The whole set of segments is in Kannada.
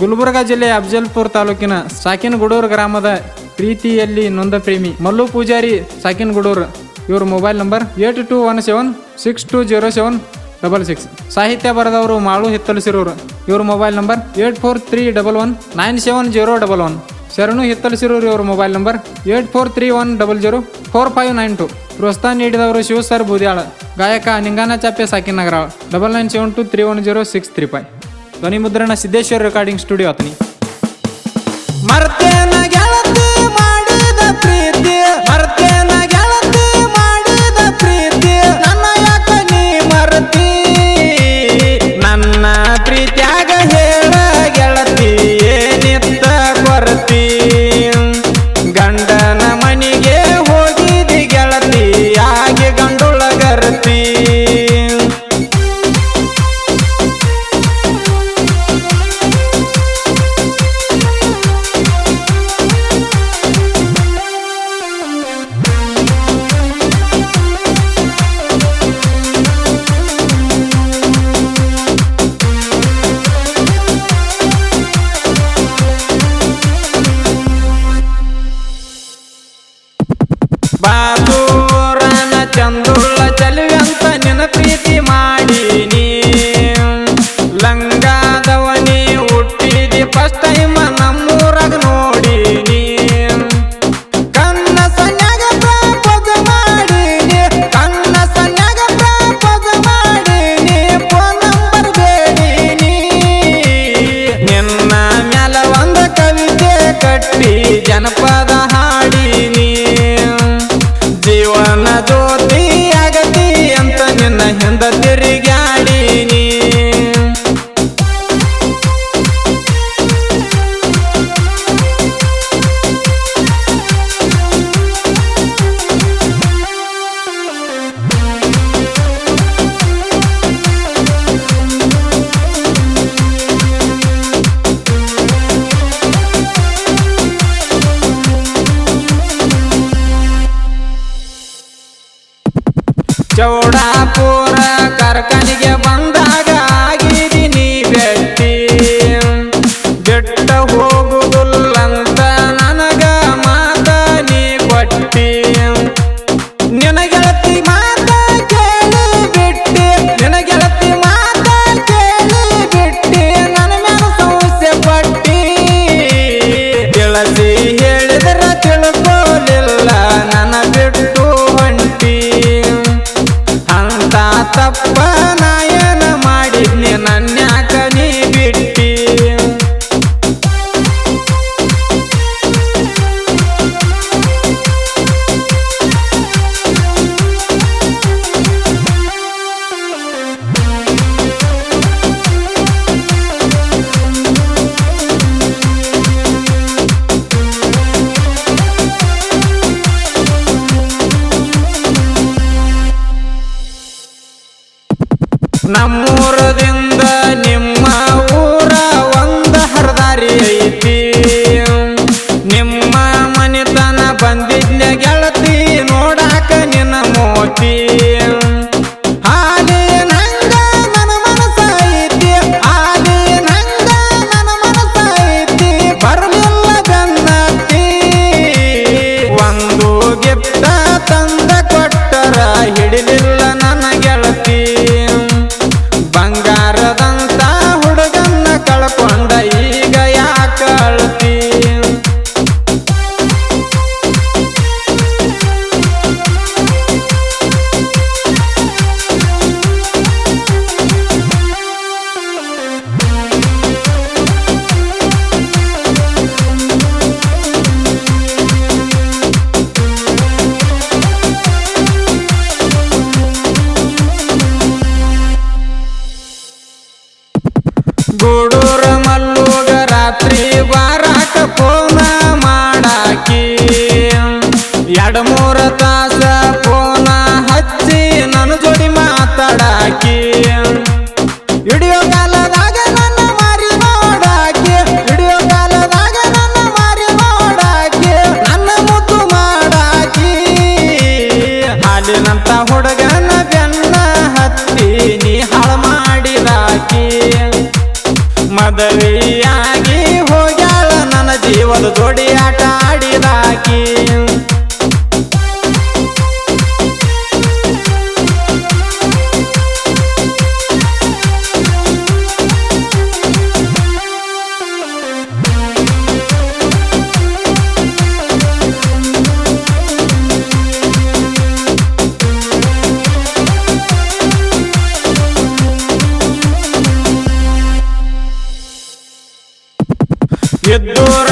ಗುಲ್ಬರ್ಗಾ ಜಿಲ್ಲೆ ಅಫಜಲ್ಪುರ್ ತಾಲೂಕಿನ ಸಾಕಿನಗುಡೂರು ಗ್ರಾಮದ ಪ್ರೀತಿಯಲ್ಲಿ ನೊಂದ ಪ್ರೇಮಿ ಮಲ್ಲು ಪೂಜಾರಿ ಸಾಕಿನಗುಡೂರು. ಇವ್ರ mobile number eight two one seven six two zero seven double six. ಸಾಹಿತ್ಯ ಬರೆದವರು ಮಾಳು ಹಿತ್ತಲಿಸಿರೋರು. ಇವ್ರ mobile number eight four three double one nine seven zero double one. Sharanu ಹಿತ್ತಲಿಸಿರೋರು ಇವ್ರ mobile number eight four three one double zero four five nine two. ಪ್ರೋತ್ಸಾಹ ನೀಡಿದವರು ಶಿವ ಸರ್ ಬೂದ್ಯಾಳ. ಗಾಯಕ ನಿಂಗಾನ Chape ಸಾಕಿನ್ Nagaral double nine seven two three one zero six three five. ಧ್ವನಿ ಮುದ್ರಣ ಸಿದ್ದೇಶ್ವರ ರೆಕಾರ್ಡಿಂಗ್ ಸ್ಟುಡಿಯೋ ಆತನಿ Bato ಚೌಡಾಪುರ ಕಾರ್ಖಾನೆಗೆ ಬಂದಾಗ ನಮ್ಮೂರದಿಂದ ನಿಮ್ಮ ಊರ ಒಂದ ಹರದಾರಿ ಐತಿ. ನಿಮ್ಮ ಮನೆತನ ಬಂದಿದ್ದ ಗೆಳತಿ ನೋಡಾಕ ನಿನ್ನ ಮೋತಿ. ಹಾಲಿನಂಗ ಮಾಧವಿಯಾಗಿ ಹೋಗ್ಯಾಳ ನನ್ನ ಜೀವದ ಜೋಡಿ ಆಟ ಎದ್ದೋರ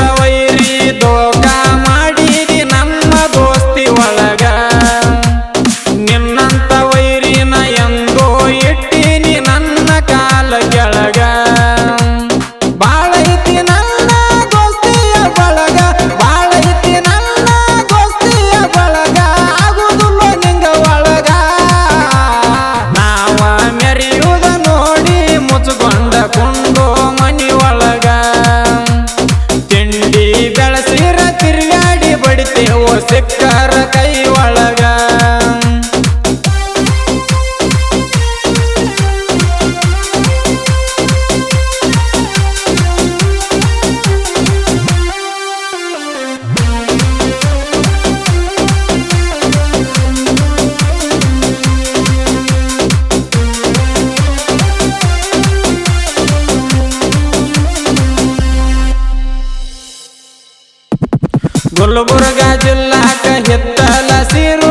ಗುಲ್ಬರ್ಗ ಜಿಲ್ಲಾಕ ಹಿತ್ತಲ ಸಿರು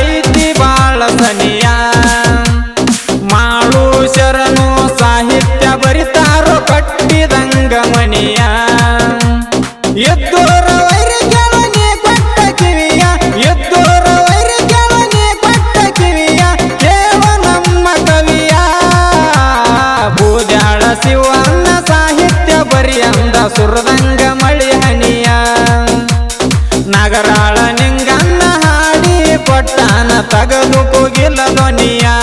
ಐತಿ ಬಾಳ ಸನಿಯ. ಮಾಳು ಶರಣು ಸಾಹಿತ್ಯ ಬರಿತಾರೋ ಕಟ್ಟಿದಂಗ ಮನಿಯ. ಎದ್ದೋರ ವೈರಿ ಕೆಳನೆ ಕೊಟ್ಟ ಕಿವಿಯ, ಎದ್ದೋರ ವೈರಿ ಕೆಳನೆ ಕೊಟ್ಟ ಕಿವಿಯ, ದೇವ ನಮ್ಮ ಕವಿಯ. ಬೂದ್ಯಾಳ ಶಿವನ್ನ ಸಾಹಿತ್ಯ ಬರಿಯಂದ ಸುರದಂಗ ತಗಲು ಕೋಗಿಲ್ಲ ನೋನಿಯಾ